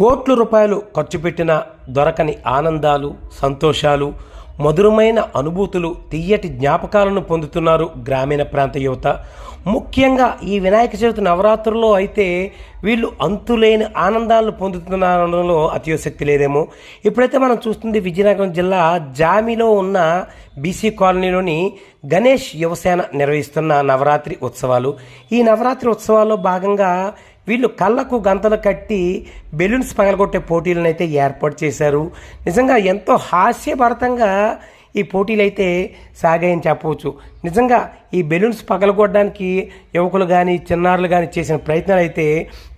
కోట్ల రూపాయలు ఖర్చు పెట్టిన దొరకని ఆనందాలు సంతోషాలు మధురమైన అనుభూతులు తీయటి జ్ఞాపకాలను పొందుతున్నారు గ్రామీణ ప్రాంత యువత. ముఖ్యంగా ఈ వినాయక చవితి నవరాత్రుల్లో అయితే వీళ్ళు అంతులేని ఆనందాలను పొందుతున్నారనడంలో అతియోశక్తి లేదేమో. ఇప్పుడైతే మనం చూస్తుంది విజయనగరం జిల్లా జామిలో ఉన్న బీసీ కాలనీలోని గణేష్ యువసేన నిర్వహిస్తున్న నవరాత్రి ఉత్సవాలు. ఈ నవరాత్రి ఉత్సవాల్లో భాగంగా వీళ్ళు కళ్ళకు గంతలు కట్టి బెలూన్స్ పగలగొట్టే పోటీలను అయితే ఏర్పాటు చేశారు. నిజంగా ఎంతో హాస్యభరితంగా ఈ పోటీలు అయితే సాగాయని చెప్పవచ్చు. నిజంగా ఈ బెలూన్స్ పగలగొట్టడానికి యువకులు కానీ చిన్నారులు కానీ చేసిన ప్రయత్నాలు అయితే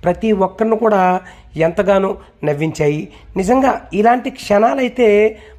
ప్రతి ఒక్కరిని కూడా ఎంతగానో నవ్వించాయి. నిజంగా ఇలాంటి క్షణాలైతే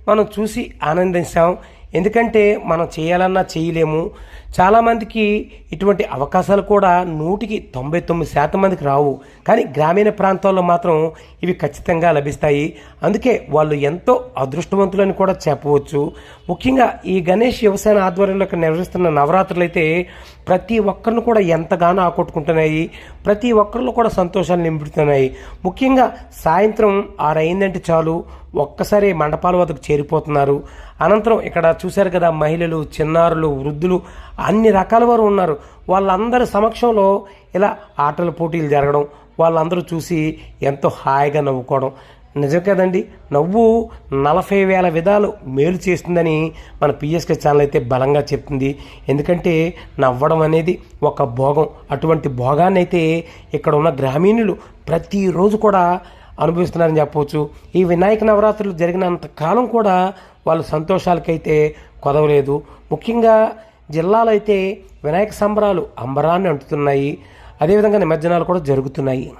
మనం చూసి ఆనందించాం ఎందుకంటే మనం చేయాలన్నా చేయలేము. చాలామందికి ఇటువంటి అవకాశాలు కూడా నూటికి తొంభై తొమ్మిది శాతం మందికి రావు. కానీ గ్రామీణ ప్రాంతాల్లో మాత్రం ఇవి ఖచ్చితంగా లభిస్తాయి. అందుకే వాళ్ళు ఎంతో అదృష్టవంతులని కూడా చెప్పవచ్చు. ముఖ్యంగా ఈ గణేష్ వ్యవసాయ ఆధ్వర్యంలో నిర్వహిస్తున్న నవరాత్రులు అయితే ప్రతి ఒక్కరిని కూడా ఎంతగానో ఆకట్టుకుంటున్నాయి. ప్రతి ఒక్కరిలో కూడా సంతోషాలు నింపుతున్నాయి. ముఖ్యంగా సాయంత్రం ఆరైందంటే చాలు. ఒక్కసారి మండపాల వద్దకు చేరిపోతున్నారు. అనంతరం ఇక్కడ చూశారు కదా మహిళలు చిన్నారులు వృద్ధులు అన్ని రకాల వారు ఉన్నారు. వాళ్ళందరి సమక్షంలో ఇలా ఆటల పోటీలు జరగడం వాళ్ళందరూ చూసి ఎంతో హాయిగా నవ్వుకోవడం. నిజం కదండి నవ్వు నలభై వేల విధాలు మేలు చేస్తుందని మన పిఎస్కే ఛానల్ అయితే బలంగా చెప్తుంది. ఎందుకంటే నవ్వడం అనేది ఒక భోగం. అటువంటి భోగాన్ని అయితే ఇక్కడ ఉన్న గ్రామీణులు ప్రతిరోజు కూడా అనుభవిస్తున్నారని చెప్పవచ్చు. ఈ వినాయక నవరాత్రులు జరిగినంత కాలం కూడా వాళ్ళ సంతోషాలకైతే కొదవలేదు. ముఖ్యంగా జిల్లాలో అయితే వినాయక సంబరాలు అంబరాన్ని అంటుతున్నాయి. అదేవిధంగా నిమజ్జనాలు కూడా జరుగుతున్నాయి.